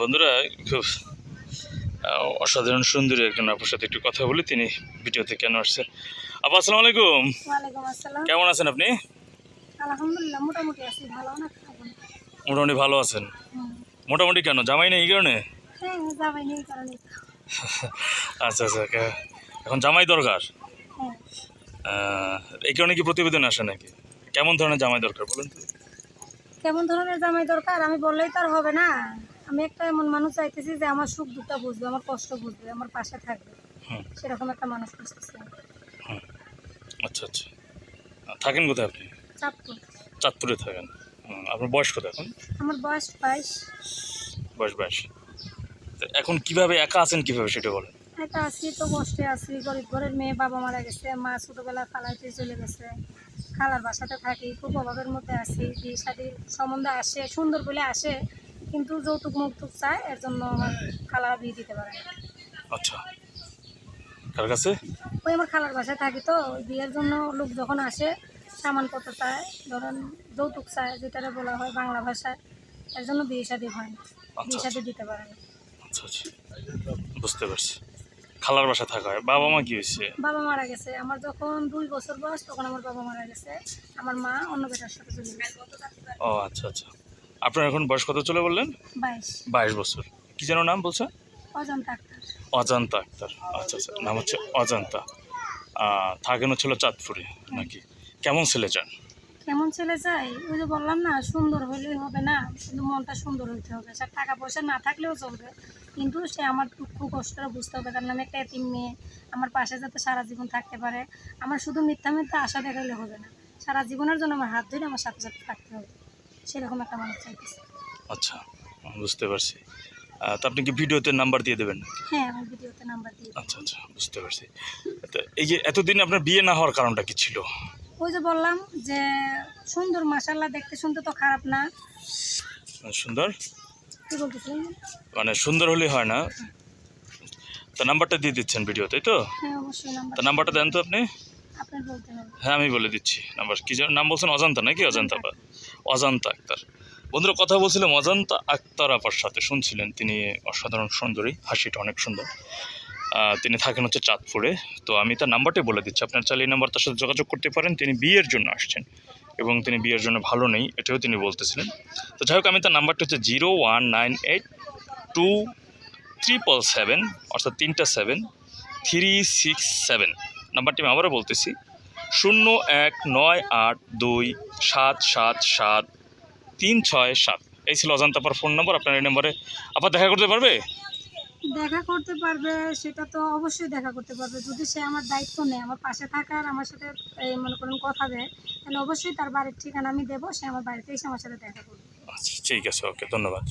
বন্ধুরা খুব অসাধারণ সুন্দরী একজন আপুর সাথে একটু কথা বলি তিনি ভিডিওতে কেন আসছে আপু আসসালামু আলাইকুম। কেমন আছেন আপনি? মোটামুটি ভালো আছেন? মোটামুটি কেন জামাই নেই এই কারণে? হ্যাঁ নেই কারণে। আচ্ছা আচ্ছা এখন জামাই দরকার? হ্যাঁ। এই কারণে কি প্রতিবেদন আসে নাকি? কেমন ধরনের জামাই দরকার বলুন তো? কেমন ধরনের জামাই দরকার? আমি বললেই তো আর হবে না। আমি একটা এমন মানুষ চাইতেছি যে আমার সুখ দুঃখটা বুঝবে আমার কষ্ট বুঝবে আমার পাশে থাকবে। সেরকম একটা মানুষ খুঁজতেছি। আচ্ছা আচ্ছা। থাকেন কোথায় আপনি? চাঁদপুর। চাঁদপুরে থাকেন। আপনার বয়স কত এখন? আমার বয়স বাইশ। বয়স বাইশ। এখন কীভাবে একা আছেন কীভাবে সেটা বলেন। একা আছি তো কষ্টে আছি। গরিব ঘরের মেয়ে বাবা মারা গেছে মা ছোটোবেলা খালাইতে চলে গেছে। খালার বাসাতে থাকি খুব অভাবের মধ্যে আসি বিয়ে শাদির সম্বন্ধে আসে সুন্দর বলে আসে কিন্তু যৌতুক মৌতুক চায় এর জন্য আমার খালা বিয়ে দিতে পারে আচ্ছা। কার কাছে? ওই আমার খালার বাসায় থাকি তো বিয়ের জন্য লোক যখন আসে সামানপত্র চায় ধরেন যৌতুক চায় যেটারে বলা হয় বাংলা ভাষায় এর জন্য বিয়ে শাদি হয় না। আচ্ছা বিয়ে শাদি দিতে পারে না। আচ্ছা আচ্ছা। বুঝতে পারছি। খালার বাসা থাকা হয় বাবা মা কি হয়েছে? বাবা মারা গেছে। আমার যখন দুই বছর বয়স তখন আমার বাবা মারা গেছে। আমার মা অন্য বেটার সাথে চলে গেছে। ও আচ্ছা আচ্ছা। আপনার এখন বয়স কত চলে বললেন? বাইশ। বাইশ বছর। কি যেন নাম বলছে? অজন্তা আক্তার। অজান্তা আক্তার। আচ্ছা আচ্ছা। নাম হচ্ছে অজন্তা। থাকেন হচ্ছিল চাঁদপুরে নাকি? কেমন ছেলে চান? কেমন ছেলে চাই ওই যে বললাম না সুন্দর হইলেই হবে না। কিন্তু মনটা সুন্দর হইতে হবে। সে টাকা পয়সা না থাকলেও চলবে। কিন্তু সে আমার দুঃখ কষ্টটা বুঝতে হবে। কারণ আমি একটা এতিম মেয়ে। আমার পাশে যাতে সারা জীবন থাকতে পারে। আমার শুধু মিথ্যা মিথ্যা আশা দেখাইলে হবে না। সারা জীবনের জন্য আমার হাত ধরে আমার সাথে সাথে থাকতে হবে। সেরকম একটা মানুষ চাইতেছি। আচ্ছা বুঝতে পারছি। তা আপনি কি ভিডিওতে নাম্বার দিয়ে দেবেন? হ্যাঁ আমি ভিডিওতে নাম্বার দিয়ে আচ্ছা আচ্ছা বুঝতে পারছি। তা এই যে এতদিন আপনার বিয়ে না হওয়ার কারণটা কি ছিল? ওই যে বললাম যে সুন্দর মাসাল্লাহ দেখতে শুনতে তো খারাপ না। সুন্দর? মানে সুন্দর হলে হয় না। তা নাম্বারটা দিয়ে দিচ্ছেন ভিডিও তাই তো? হ্যাঁ তা নাম্বারটা দেন তো আপনি? হ্যাঁ আমি বলে দিচ্ছি নাম্বার। কি নাম বলছেন? অজান্তা নাকি? অজান্তা। বা অজান্তা আক্তার। বন্ধুরা কথা বলছিলাম অজান্তা আক্তার আপার সাথে। শুনছিলেন তিনি অসাধারণ সুন্দরী হাসিটা অনেক সুন্দর। তিনি থাকেন হচ্ছে চাঁদপুরে। তো আমি তার নাম্বারটাই বলে দিচ্ছি। আপনার চাইলে এই নাম্বার তার সাথে যোগাযোগ করতে পারেন। তিনি বিয়ের জন্য আসছেন এবং তিনি বিয়ের জন্য ভালো নেই, এটাও তিনি বলতেছিলেন। তো যাই হোক, আমি তার নাম্বারটা হচ্ছে zero one nine eight two triple seven, অর্থাৎ তিনটা সেভেন, থ্রি সিক্স সেভেন। নাম্বারটি আমি আবারও বলতেছি, শূন্য এক নয় আট দুই সাত সাত সাত তিন ছয় সাত। এই ছিল অজান্তাপার ফোন নম্বর। আপনার এই নম্বরে আবার দেখা করতে পারবে? দেখা করতে পারবে, সেটা তো অবশ্যই দেখা করতে পারবে। যদি সে আমার দায়িত্ব নেয়, আমার পাশে থাকার আমার সাথে এই মনে করেন কথা দেয়, তাহলে অবশ্যই তার বাড়ির ঠিকানা আমি দেবো, সে আমার বাড়িতে এসে আমার সাথে দেখা করবে। আচ্ছা ঠিক আছে, ওকে, ধন্যবাদ।